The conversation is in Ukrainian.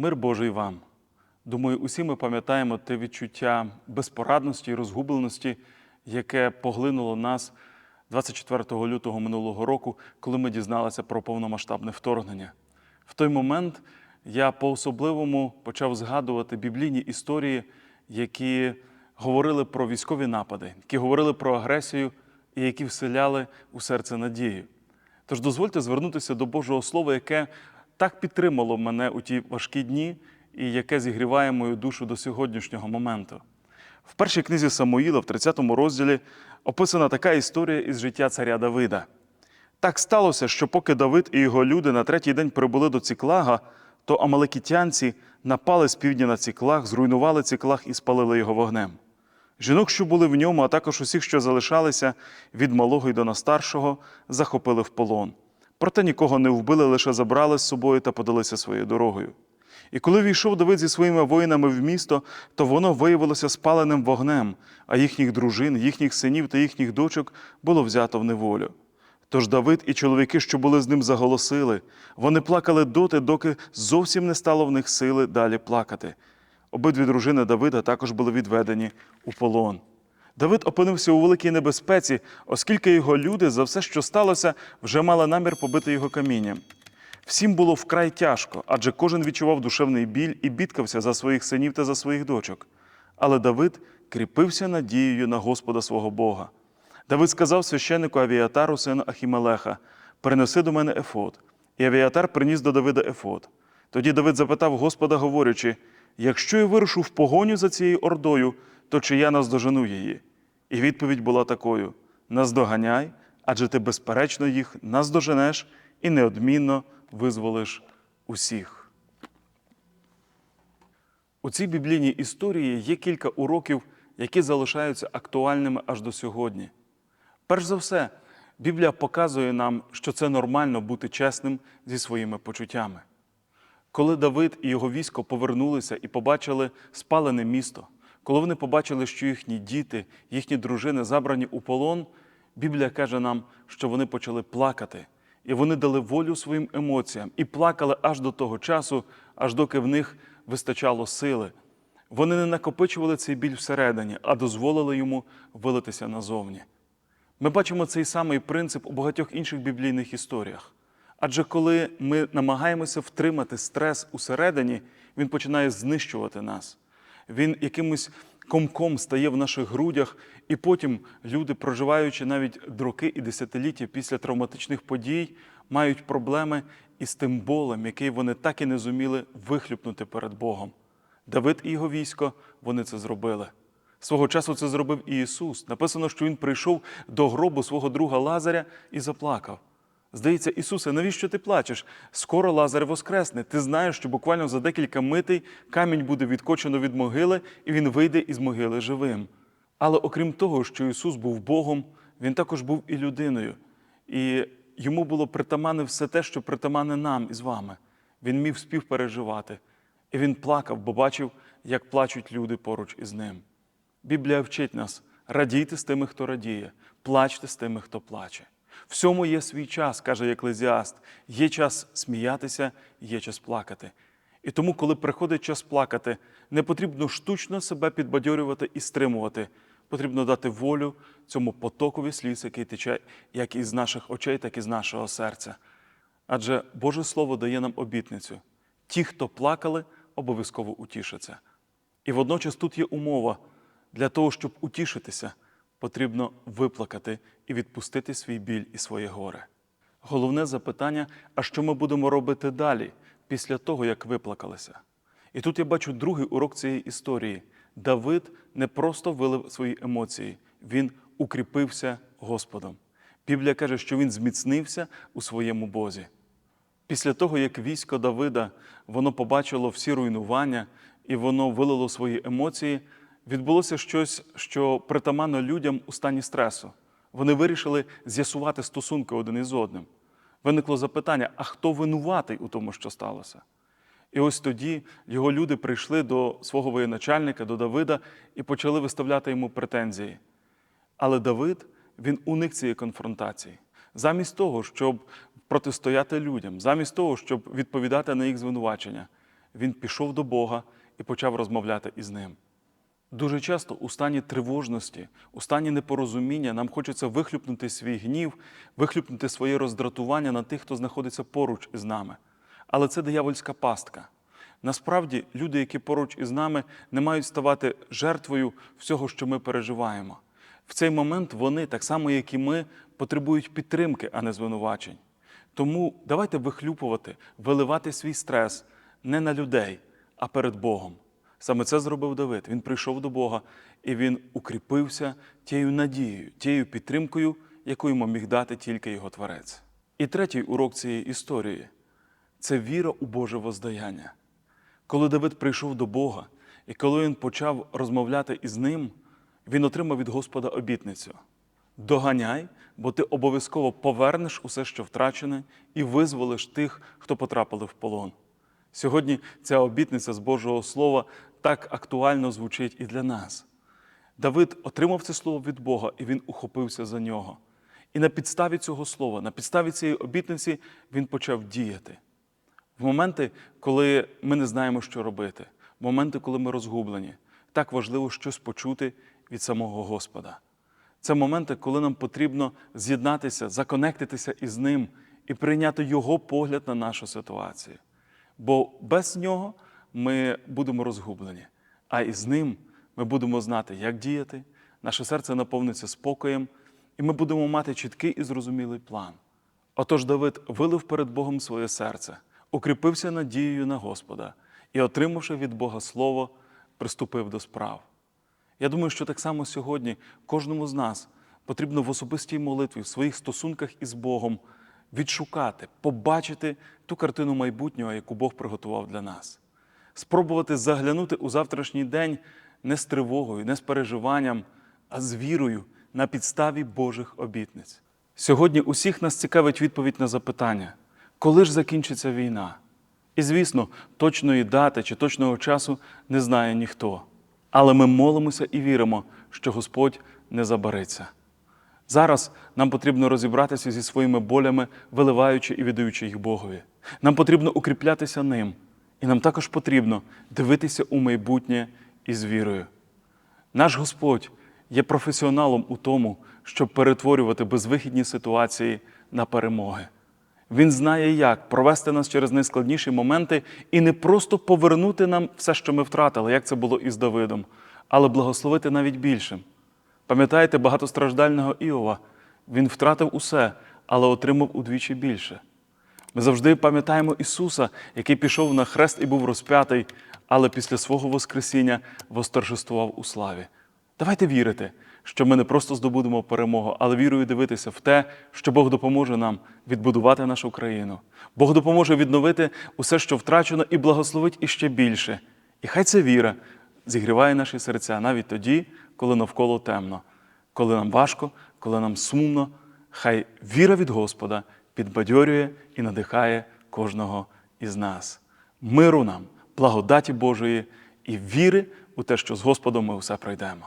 Мир Божий вам. Думаю, усі ми пам'ятаємо те відчуття безпорадності і розгубленості, яке поглинуло нас 24 лютого минулого року, коли ми дізналися про повномасштабне вторгнення. В той момент я по-особливому почав згадувати біблійні історії, які говорили про військові напади, які говорили про агресію і які вселяли у серце надію. Тож дозвольте звернутися до Божого Слова, яке так підтримало мене у ті важкі дні і яке зігріває мою душу до сьогоднішнього моменту. В першій книзі Самуїла, в 30 розділі, описана така історія із життя царя Давида. Так сталося, що поки Давид і його люди на третій день прибули до Ціклага, то амалекітянці напали з півдня на Ціклаг, зруйнували Ціклаг і спалили його вогнем. Жінок, що були в ньому, а також усіх, що залишалися, від малого й до настаршого, захопили в полон. Проте нікого не вбили, лише забрали з собою та подалися своєю дорогою. І коли війшов Давид зі своїми воїнами в місто, то воно виявилося спаленим вогнем, а їхніх дружин, їхніх синів та їхніх дочок було взято в неволю. Тож Давид і чоловіки, що були з ним, заголосили. Вони плакали доти, доки зовсім не стало в них сили далі плакати. Обидві дружини Давида також були відведені у полон. Давид опинився у великій небезпеці, оскільки його люди за все, що сталося, вже мали намір побити його камінням. Всім було вкрай тяжко, адже кожен відчував душевний біль і бідкався за своїх синів та за своїх дочок. Але Давид кріпився надією на Господа свого Бога. Давид сказав священнику Авіатару, сину Ахімелеха: Принеси до мене ефод. І Авіатар приніс до Давида ефод. Тоді Давид запитав Господа, говорячи: Якщо я вирушу в погоню за цією ордою, то чи я наздожену її? І відповідь була такою: Наздоганяй, адже ти безперечно їх наздоженеш і неодмінно визволиш усіх. У цій біблійній історії є кілька уроків, які залишаються актуальними аж до сьогодні. Перш за все, Біблія показує нам, що це нормально бути чесним зі своїми почуттями. Коли Давид і його військо повернулися і побачили спалене місто, коли вони побачили, що їхні діти, їхні дружини забрані у полон, Біблія каже нам, що вони почали плакати, і вони дали волю своїм емоціям і плакали аж до того часу, аж доки в них вистачало сили. Вони не накопичували цей біль всередині, а дозволили йому вилитися назовні. Ми бачимо цей самий принцип у багатьох інших біблійних історіях. Адже коли ми намагаємося втримати стрес усередині, він починає знищувати нас. Він якимось комком стає в наших грудях, і потім люди, проживаючи навіть роки і десятиліття після травматичних подій, мають проблеми із тим болем, який вони так і не зуміли вихлюпнути перед Богом. Давид і його військо вони це зробили. Свого часу це зробив і Ісус. Написано, що Він прийшов до гробу свого друга Лазаря і заплакав. Здається, Ісусе, навіщо ти плачеш? Скоро Лазар воскресне. Ти знаєш, що буквально за декілька митей камінь буде відкочено від могили, і він вийде із могили живим. Але окрім того, що Ісус був Богом, Він також був і людиною. І йому було притаманне все те, що притаманне нам із вами. Він міг співпереживати. І він плакав, бо бачив, як плачуть люди поруч із ним. Біблія вчить нас радійте з тими, хто радіє, плачте з тими, хто плаче. Всьому є свій час, каже Еклезіаст. Є час сміятися, є час плакати. І тому, коли приходить час плакати, не потрібно штучно себе підбадьорювати і стримувати. Потрібно дати волю цьому потокові сліз, який тече як із наших очей, так і з нашого серця. Адже Боже Слово дає нам обітницю: ті, хто плакали, обов'язково утішаться. І водночас тут є умова для того, щоб утішитися, потрібно виплакати і відпустити свій біль і своє горе. Головне запитання: а що ми будемо робити далі, після того, як виплакалися? І тут я бачу другий урок цієї історії. Давид не просто вилив свої емоції, він укріпився Господом. Біблія каже, що він зміцнився у своєму Бозі. Після того, як військо Давида воно побачило всі руйнування і воно вилило свої емоції, відбулося щось, що притаманно людям у стані стресу. Вони вирішили з'ясувати стосунки один із одним. Виникло запитання: а хто винуватий у тому, що сталося? І ось тоді його люди прийшли до свого воєначальника, до Давида, і почали виставляти йому претензії. Але Давид він уник цієї конфронтації. Замість того, щоб протистояти людям, замість того, щоб відповідати на їх звинувачення, він пішов до Бога і почав розмовляти із ним. Дуже часто у стані тривожності, у стані непорозуміння нам хочеться вихлюпнути свій гнів, вихлюпнути своє роздратування на тих, хто знаходиться поруч із нами. Але це диявольська пастка. Насправді, люди, які поруч із нами, не мають ставати жертвою всього, що ми переживаємо. В цей момент вони, так само як і ми, потребують підтримки, а не звинувачень. Тому давайте вихлюпувати, виливати свій стрес не на людей, а перед Богом. Саме це зробив Давид. Він прийшов до Бога і він укріпився тією надією, тією підтримкою, яку йому міг дати тільки його творець. І третій урок цієї історії це віра у Боже воздаяння. Коли Давид прийшов до Бога, і коли він почав розмовляти із ним, він отримав від Господа обітницю: доганяй, бо ти обов'язково повернеш усе, що втрачене, і визволиш тих, хто потрапили в полон. Сьогодні ця обітниця з Божого Слова так актуально звучить і для нас. Давид отримав це слово від Бога, і він ухопився за нього. І на підставі цього слова, на підставі цієї обітниці, він почав діяти. В моменти, коли ми не знаємо, що робити, в моменти, коли ми розгублені, так важливо щось почути від самого Господа. Це моменти, коли нам потрібно з'єднатися, законектитися із Ним і прийняти Його погляд на нашу ситуацію. Бо без нього ми будемо розгублені, а із ним ми будемо знати, як діяти, наше серце наповниться спокоєм, і ми будемо мати чіткий і зрозумілий план. Отож Давид вилив перед Богом своє серце, укріпився надією на Господа і, отримавши від Бога слово, приступив до справ. Я думаю, що так само сьогодні кожному з нас потрібно в особистій молитві, в своїх стосунках із Богом відшукати, побачити ту картину майбутнього, яку Бог приготував для нас. Спробувати заглянути у завтрашній день не з тривогою, не з переживанням, а з вірою на підставі Божих обітниць. Сьогодні усіх нас цікавить відповідь на запитання, коли ж закінчиться війна? І, звісно, точної дати чи точного часу не знає ніхто. Але ми молимося і віримо, що Господь не забариться. Зараз нам потрібно розібратися зі своїми болями, виливаючи і віддаючи їх Богові. Нам потрібно укріплятися ним, і нам також потрібно дивитися у майбутнє із вірою. Наш Господь є професіоналом у тому, щоб перетворювати безвихідні ситуації на перемоги. Він знає, як провести нас через найскладніші моменти і не просто повернути нам все, що ми втратили, як це було із Давидом, але благословити навіть більшим. Пам'ятаєте багатостраждального Іова? Він втратив усе, але отримав удвічі більше. Ми завжди пам'ятаємо Ісуса, який пішов на хрест і був розп'ятий, але після свого Воскресіння восторжествував у славі. Давайте вірити, що ми не просто здобудемо перемогу, але вірою дивитися в те, що Бог допоможе нам відбудувати нашу країну. Бог допоможе відновити усе, що втрачено, і благословить іще більше. І хай ця віра зігріває наші серця навіть тоді, коли навколо темно, коли нам важко, коли нам сумно. Хай віра від Господа підбадьорює і надихає кожного із нас. Миру нам, благодаті Божої і віри у те, що з Господом ми все пройдемо.